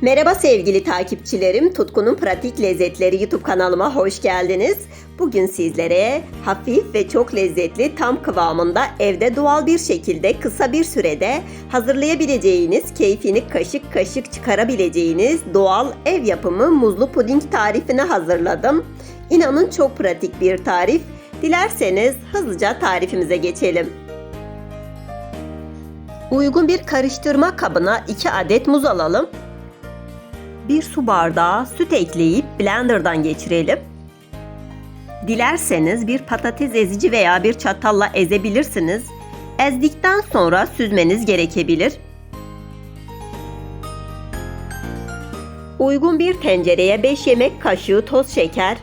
Merhaba sevgili takipçilerim. Tutkunun Pratik Lezzetleri YouTube kanalıma hoş geldiniz. Bugün sizlere hafif ve çok lezzetli tam kıvamında evde doğal bir şekilde kısa bir sürede hazırlayabileceğiniz, keyfini kaşık kaşık çıkarabileceğiniz doğal ev yapımı muzlu puding tarifini hazırladım. İnanın çok pratik bir tarif. Dilerseniz hızlıca tarifimize geçelim. Uygun bir karıştırma kabına 2 adet muz alalım. 1 su bardağı süt ekleyip blenderdan geçirelim. Dilerseniz bir patates ezici veya bir çatalla ezebilirsiniz. Ezdikten sonra süzmeniz gerekebilir. Uygun bir tencereye 5 yemek kaşığı toz şeker,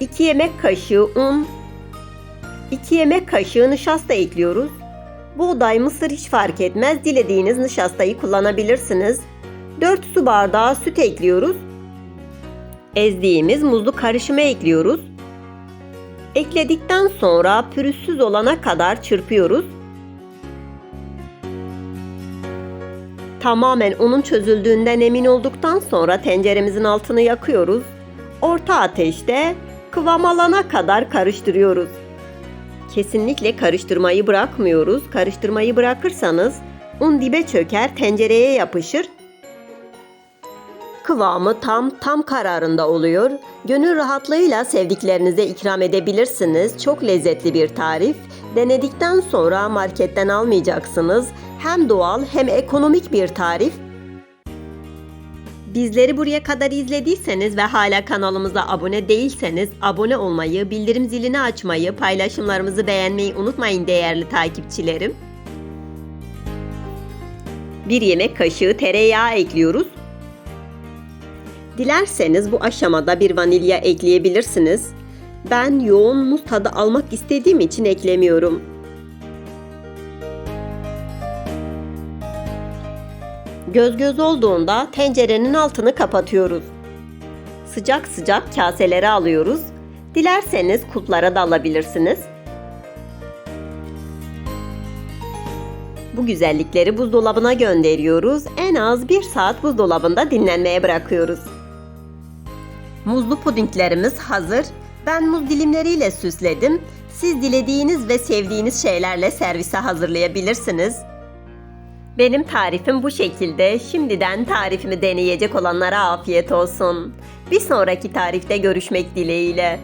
2 yemek kaşığı un, 2 yemek kaşığı nişasta ekliyoruz. Buğday, mısır hiç fark etmez. Dilediğiniz nişastayı kullanabilirsiniz. 4 su bardağı süt ekliyoruz. Ezdiğimiz muzlu karışımı ekliyoruz. Ekledikten sonra pürüzsüz olana kadar çırpıyoruz. Tamamen unun çözüldüğünden emin olduktan sonra tenceremizin altını yakıyoruz. Orta ateşte kıvam alana kadar karıştırıyoruz. Kesinlikle karıştırmayı bırakmıyoruz. Karıştırmayı bırakırsanız un dibe çöker, tencereye yapışır. Kıvamı tam tam kararında oluyor. Gönül rahatlığıyla sevdiklerinize ikram edebilirsiniz. Çok lezzetli bir tarif. Denedikten sonra marketten almayacaksınız. Hem doğal hem ekonomik bir tarif. Bizleri buraya kadar izlediyseniz ve hala kanalımıza abone değilseniz abone olmayı, bildirim zilini açmayı, paylaşımlarımızı beğenmeyi unutmayın değerli takipçilerim. Bir yemek kaşığı tereyağı ekliyoruz. Dilerseniz bu aşamada bir vanilya ekleyebilirsiniz. Ben yoğun muz tadı almak istediğim için eklemiyorum. Göz göz olduğunda tencerenin altını kapatıyoruz. Sıcak sıcak kaselere alıyoruz. Dilerseniz kuplara da alabilirsiniz. Bu güzellikleri buzdolabına gönderiyoruz. En az bir saat buzdolabında dinlenmeye bırakıyoruz. Muzlu pudinglerimiz hazır. Ben muz dilimleriyle süsledim. Siz dilediğiniz ve sevdiğiniz şeylerle servise hazırlayabilirsiniz. Benim tarifim bu şekilde. Şimdiden tarifimi deneyecek olanlara afiyet olsun. Bir sonraki tarifte görüşmek dileğiyle.